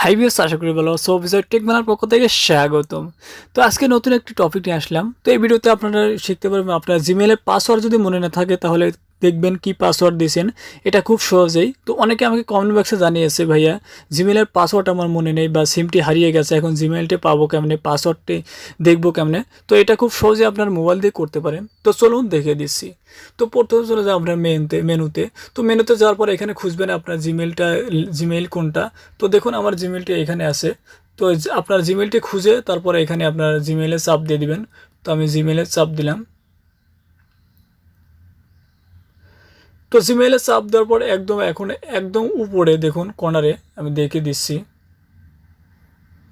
হাইবিএস আশা করি ভালো সো বিষয় টেকমালার পক্ষ থেকে স্বাগতম। তো আজকে নতুন একটি টপিক নিয়ে আসলাম। তো এই ভিডিওতে আপনারা শিখতে পারবেন, আপনার জিমেলের পাসওয়ার্ড যদি মনে না থাকে, তাহলে দেখবেন কি পাসওয়ার্ড দিয়েছেন এটা খুব সহজেই। তো অনেকে আমাকে কমেন্ট বক্সে জানিয়েছে, ভাইয়া জিমেলের পাসওয়ার্ড আমার মনে নেই বা সিমটি হারিয়ে গেছে, এখন জিমেলটি পাবো কেমনে? পাসওয়ার্ডটি দেখব কেমনে? তো এটা খুব সহজে আপনার মোবাইল দিয়ে করতে পারেন। তো চলুন দেখে দিচ্ছি। তো প্রথমে চলে যাও আপনার মেনুতে মেনুতে তো মেনুতে যাওয়ার পর এখানে খুঁজবেন আপনার জিমেলটা জিমেইল কোনটা? তো দেখুন আমার জিমেলটি এখানে আছে। তো আপনার জিমেলটি খুঁজে তারপরে এখানে আপনার জিমেলে চাপ দিয়ে দিবেন। তো আমি জিমেলে চাপ দিলাম। তো জিমেলে চাপ দেওয়ার পর একদম এখন একদম উপরে দেখুন কর্নারে আমি দেখে দিচ্ছি।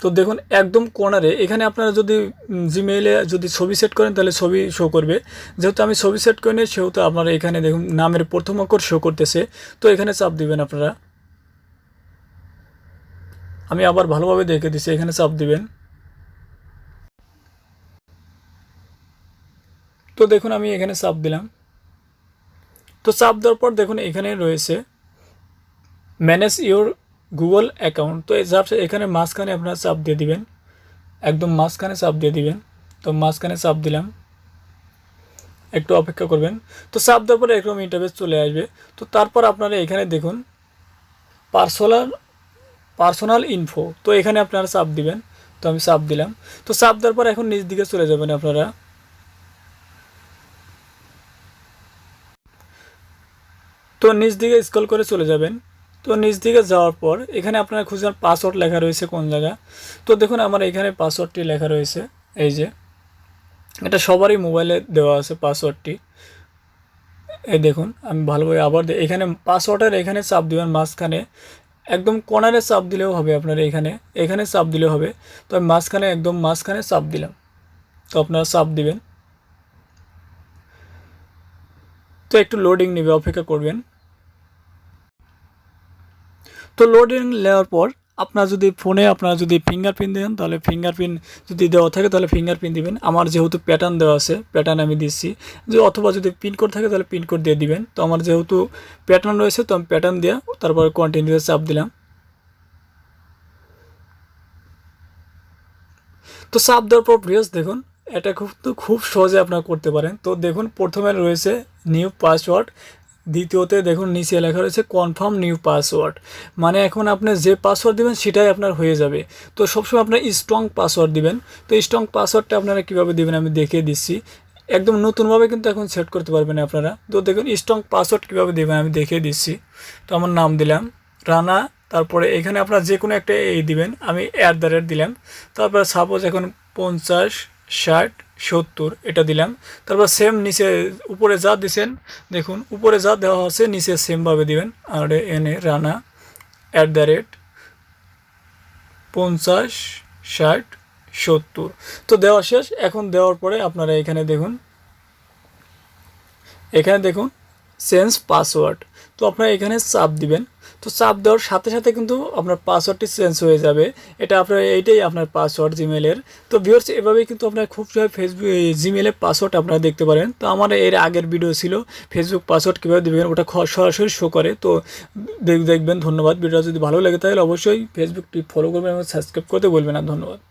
তো দেখুন একদম কর্নারে এখানে আপনারা যদি জিমেইলে যদি ছবি সেট করেন তাহলে ছবি শো করবে। যেহেতু আমি ছবি সেট করি সেহেতু আপনারা এখানে দেখুন নামের প্রথম অক্ষর শো করতেছে। তো এখানে চাপ দিবেন আপনারা। আমি আবার ভালোভাবে দেখে দিচ্ছি, এখানে চাপ দিবেন। তো দেখুন আমি এখানে চাপ দিলাম। তো চাপ দেওয়ার পর দেখুন এখানে রয়েছে ম্যানেজ ইওর গুগল অ্যাকাউন্ট তো এই এখানে মাঝখানে আপনারা চাপ দিয়ে দিবেন। একদম মাঝখানে চাপ দিয়ে দিবেন। তো মাঝখানে চাপ দিলাম। একটু অপেক্ষা করবেন। তো চাপ দেওয়ার পরে এরকম ইন্টারভেস চলে আসবে। তো তারপর আপনারা এখানে দেখুন পার্সোনাল পার্সোনাল ইনফো তো এখানে আপনারা চাপ দিবেন। তো আমি চাপ দিলাম। তো চাপ দেওয়ার পর এখন নিচ দিকে চলে যাবেন আপনারা। তো নিচ দিকে স্কল করে চলে যাবেন। তো নিচ দিকে যাওয়ার পর এখানে আপনারা খুঁজবেন পাসওয়ার্ড লেখা রয়েছে কোন জায়গা তো দেখুন আমার এখানে পাসওয়ার্ডটি লেখা রয়েছে, এই যে। এটা সবারই মোবাইলে দেওয়া আছে পাসওয়ার্ডটি এই দেখুন, আমি ভালোভাবে আবার এখানে পাসওয়ার্ডের এখানে চাপ দিবেন মাঝখানে। একদম কর্নারে চাপ দিলেও হবে আপনার এখানে। এখানে চাপ দিলেও হবে। তো আমি মাঝখানে, একদম মাঝখানে চাপ দিলাম। তো আপনারা চাপ দিবেন। তো একটু লোডিং নেবে, অপেক্ষা করবেন। তো লোডিং নেওয়ার পর আপনার যদি ফোনে আপনার যদি ফিঙ্গারপ্রিন্ট দেন, তাহলে ফিঙ্গারপ্রিন্ট যদি দেওয়া থাকে, তাহলে ফিঙ্গারপ্রিন্ট দিবেন। আমার যেহেতু প্যাটার্ন দেওয়া আছে প্যাটার্ন আমি দিচ্ছি। যে অথবা যদি পিনকোড থাকে, তাহলে পিনকোড দিয়ে দিবেন। তো আমার যেহেতু প্যাটার্ন রয়েছে, তো আমি প্যাটার্ন দেওয়া তারপর কন্টিনিউতে চাপ দিলাম। তো চাপ দেওয়ার পর প্রিয়াস দেখুন, এটা খুব তো খুব সহজে আপনারা করতে পারেন। তো দেখুন, প্রথমে রয়েছে নিউ পাসওয়ার্ড দ্বিতীয়তে দেখুন নিচে লেখা রয়েছে কনফার্ম নিউ পাসওয়ার্ড মানে এখন আপনি যে পাসওয়ার্ড দিবেন সেটাই আপনার হয়ে যাবে। তো সবসময় আপনার স্ট্রং পাসওয়ার্ড দিবেন। তো স্ট্রং পাসওয়ার্ডটা আপনারা কীভাবে দিবেন আমি দেখিয়ে দিচ্ছি। একদম নতুনভাবে কিন্তু এখন সেট করতে পারবেন আপনারা। তো দেখুন স্ট্রং পাসওয়ার্ড কীভাবে দেবেন আমি দেখিয়ে দিচ্ছি। তো আমার নাম দিলাম, রানা, তারপরে এখানে আপনারা যে কোনো একটা এই দিবেন। আমি অ্যাট দ্য রেট দিলাম। তারপরে সাপোজ এখন পঞ্চাশ, ষাট সত্তর, এটা দিলাম। তারপর সেম নিচে উপরে যা দিছেন, দেখুন, উপরে যা দেওয়া আছে নিচে সেমভাবে দিবেন। আর এনে রানা অ্যাট দ্য রেট পঞ্চাশ, ষাট, সত্তর। তো দেওয়া শেষ। এখন দেওয়ার পরে আপনারা এখানে দেখুন এখানে দেখুন চেঞ্জ পাসওয়ার্ড তো আপনারা এখানে চাপ দিবেন। তো চাপ দেওয়ার সাথে সাথে কিন্তু আপনার পাসওয়ার্ডটি চেঞ্জ হয়ে যাবে। এটা আপনার, এইটাই আপনার পাসওয়ার্ড জিমেলের তো ভিউয়ার্স এভাবেই কিন্তু আপনার খুব সবাই ফেসবুক জিমেলের পাসওয়ার্ড আপনারা দেখতে পারেন। তো আমার এর আগের ভিডিও ছিল ফেসবুক পাসওয়ার্ড কীভাবে দেবেন, ওটা সরাসরি শো করে। তো দেখ- দেখবেন, ধন্যবাদ। ভিডিওটা যদি ভালো লাগে তাহলে অবশ্যই ফেসবুকটি ফলো করবেন এবং সাবস্ক্রাইব করতে বলবেন না। ধন্যবাদ।